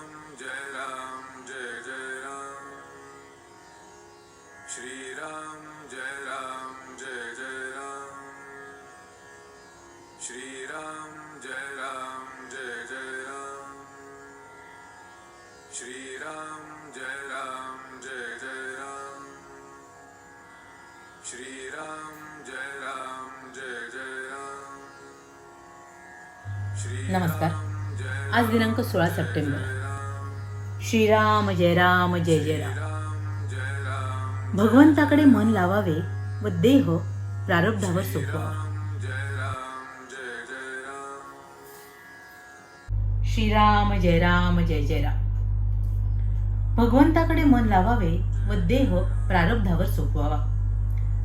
राम जय राम जय जय राम श्री राम जय राम जय जय राम श्री राम जय राम जय जय राम श्री राम जय राम जय जय राम श्री राम जय राम जय जय राम नमस्कार आज दिनांक सोळा सप्टेंबर श्रीराम जय राम जय जय राम. भगवंताकडे मन लावावे व देह प्रारब्धावर सोपवावा श्रीराम जय राम जय जय राम. भगवंताकडे मन लावावे व देह प्रारब्धावर सोपवावा.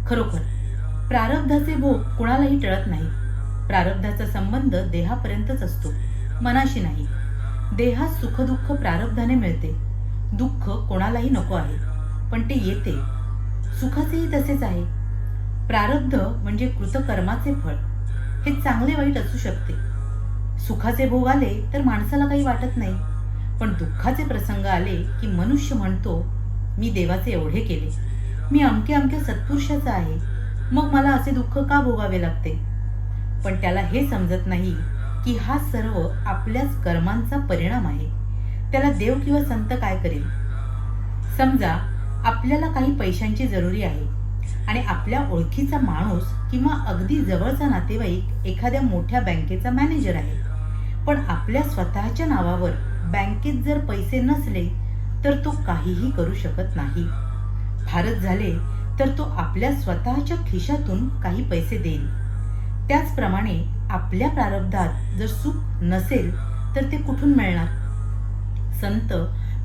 खरोखर प्रारब्धाचे भोग कुणालाही टळत नाही. प्रारब्धाचा संबंध देहापर्यंतच असतो मनाशी नाही. देहात सुखदुःख प्रारब्धाने मिळते. दुःख कोणालाही नको आहे पण ते येते. सुखाचेही तसेच आहे. प्रारब्ध म्हणजे कृतकर्माचे फळ. हे चांगले वाईट असू शकते. सुखाचे भोग आले तर माणसाला काही वाटत नाही. पण दुःखाचे प्रसंग आले की मनुष्य म्हणतो मी देवाचे एवढे केले. मी अमक्या अमक्या सत्पुरुषाचा आहे. मग मला असे दुःख का भोगावे लागते? पण त्याला हे समजत नाही की हा सर्व आपल्याच कर्मांचा परिणाम आहे. त्याला देव किंवा संत काय करेल? समजा आपल्याला काही पैशांची जरुरी आहे आणि आपल्या ओळखीचा माणूस किंवा अगदी जवळचा नातेवाईक एखाद्या मोठ्या बँकेचा मॅनेजर आहे. पण आपल्या स्वतःच्या नावावर बँकेत जर पैसे नसले तर तो काहीही करू शकत नाही. फारच झाले तर तो आपल्या स्वतःच्या खिशातून काही पैसे देईल. त्याचप्रमाणे आपल्या प्रारब्धात जर सुख नसेल तर ते कुठून मिळणार? संत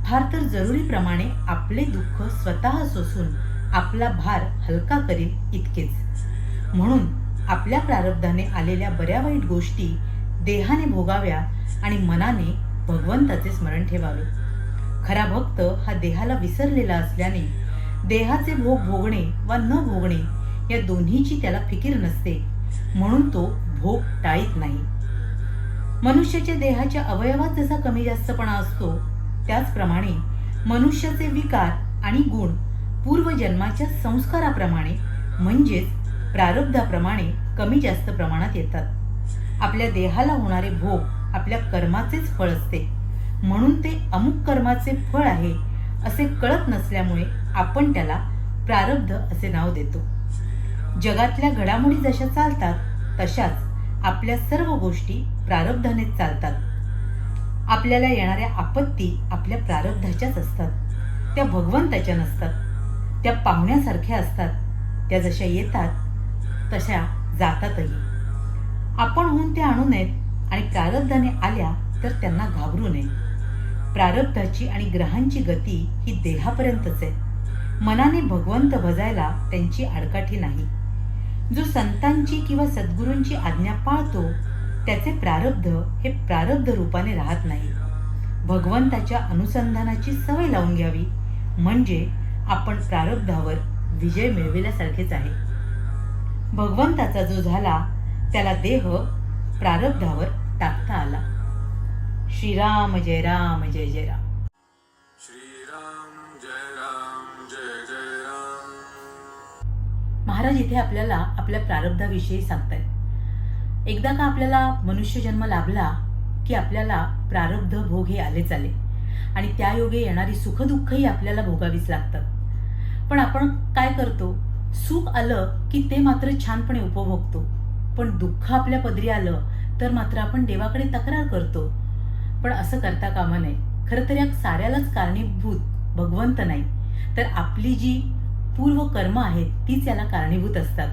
फार तर जरुरीप्रमाणे आपले दुःख स्वतः सोसून आपला भार हलका करील इतकेच. म्हणून आपल्या प्रारब्धाने आलेल्या बऱ्या वाईट गोष्टी देहाने भोगाव्या आणि मनाने भगवंताचे स्मरण ठेवावे. खरा भक्त हा देहाला विसरलेला असल्याने देहाचे भोग भोगणे वा न भोगणे या दोन्हीची त्याला फिकीर नसते. म्हणून तो भोग टाळीत नाही. मनुष्याच्या देहाच्या अवयवात जसा कमी जास्तपणा असतो त्याचप्रमाणे मनुष्याचे विकार आणि गुण पूर्वजन्माच्या संस्काराप्रमाणे म्हणजेच प्रारब्धाप्रमाणे कमी जास्त प्रमाणात येतात. आपल्या देहाला होणारे भोग आपल्या कर्माचेच फळ असते. म्हणून ते अमुक कर्माचे फळ आहे असे कळत नसल्यामुळे आपण त्याला प्रारब्ध असे नाव देतो. जगातल्या घडामोडी जशा चालतात तशाच आपल्या सर्व गोष्टी प्रारब्धानेच चालतात. आपल्याला येणाऱ्या आपत्ती आपल्या प्रारब्धाच्याच असतात. त्या भगवंताच्या नसतात. त्या पाहुण्यासारख्या असतात. त्या जशा येतात तशा जातातही. आपण होऊन त्या आणू नयेत आणि प्रारब्धाने आल्या तर त्यांना घाबरू नये. प्रारब्धाची आणि ग्रहांची गती ही देहापर्यंतच आहे. मनाने भगवंत भजायला त्यांची आडकाठी नाही. जो संतांची किंवा सद्गुरूंची आज्ञा पाळतो त्याचे प्रारब्ध हे प्रारब्ध रूपाने राहत नाही. भगवंताच्या अनुसंधानाची सवय लावून घ्यावी म्हणजे आपण प्रारब्धावर विजय मिळविल्यासारखेच आहे. भगवंताचा जो झाला त्याला देह प्रारब्धावर टाकता आला. श्रीराम जय राम जय जय राम. महाराज इथे आपल्याला आपल्या प्रारब्धाविषयी सांगतायत. एकदा का आपल्याला मनुष्य जन्म लाभला की आपल्याला प्रारब्ध भोग हे आलेच आले. आणि त्या योगे येणारी सुखदुःखही आपल्याला भोगावीच लागतात. पण आपण काय करतो? सुख आलं की ते मात्र छानपणे उपभोगतो. पण दुःख आपल्या पदरी आलं तर मात्र आपण देवाकडे तक्रार करतो. पण असं करता कामा नये. खरं तर या साऱ्यालाच कारणीभूत भगवंत नाही. तर आपली जी पूर्व कर्म आहेत तीच याला कारणीभूत असतात.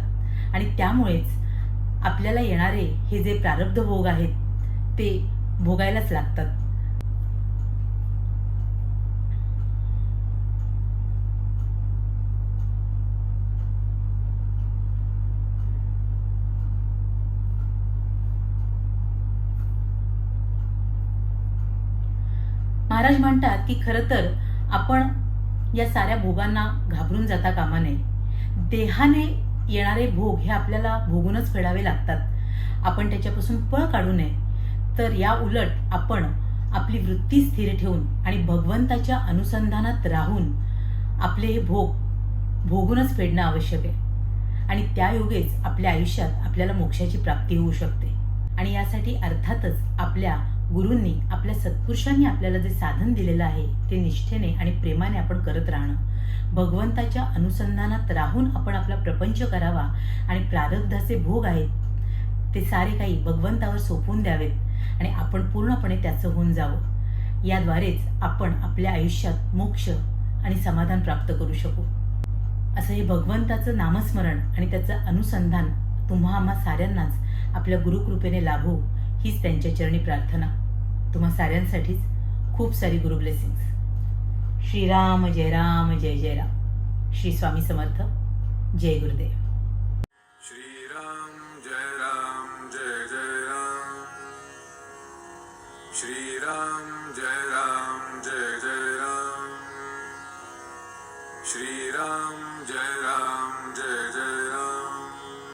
आणि त्यामुळेच आपल्याला येणारे हे जे प्रारब्ध भोग आहेत ते भोगायलाच लागतात. महाराज म्हणतात की खरं तर आपण या साऱ्या भोगांना घाबरून जाता कामा नये. देहाने येणारे भोग हे आपल्याला भोगूनच फेडावे लागतात. आपण त्याच्यापासून पळ काढू नये. तर या उलट आपण आपली वृत्ती स्थिर ठेवून आणि भगवंताच्या अनुसंधानात राहून आपले हे भोग भोगूनच फेडणं आवश्यक आहे. आणि त्या योगेच आपल्या आयुष्यात आपल्याला मोक्षाची प्राप्ती होऊ शकते. आणि यासाठी अर्थातच आपल्या गुरूंनी आपल्या सत्पुरुषांनी आपल्याला जे साधन दिलेलं आहे ते निष्ठेने आणि प्रेमाने आपण करत राहणं. भगवंताच्या अनुसंधानात राहून आपण आपला प्रपंच करावा आणि प्रारब्धाचे भोग आहेत ते सारे काही भगवंतावर सोपवून द्यावेत आणि आपण पूर्णपणे त्याचं होऊन जावं. याद्वारेच आपण आपल्या आयुष्यात मोक्ष आणि समाधान प्राप्त करू शकू. असं हे भगवंताचं नामस्मरण आणि त्याचं अनुसंधान तुम्हा आम्हा साऱ्यांनाच आपल्या गुरुकृपेने लाभो. हीच त्यांच्या चरणी प्रार्थना. तुम्हा साऱ्यांसाठीच खूप सारी गुरु ब्लेसिंग्स श्रीराम जय राम जय जय राम. श्री स्वामी समर्थ. जय गुरुदेव. श्रीराम जय राम जय जय राम. श्रीराम जय राम जय जय राम. श्रीराम जय राम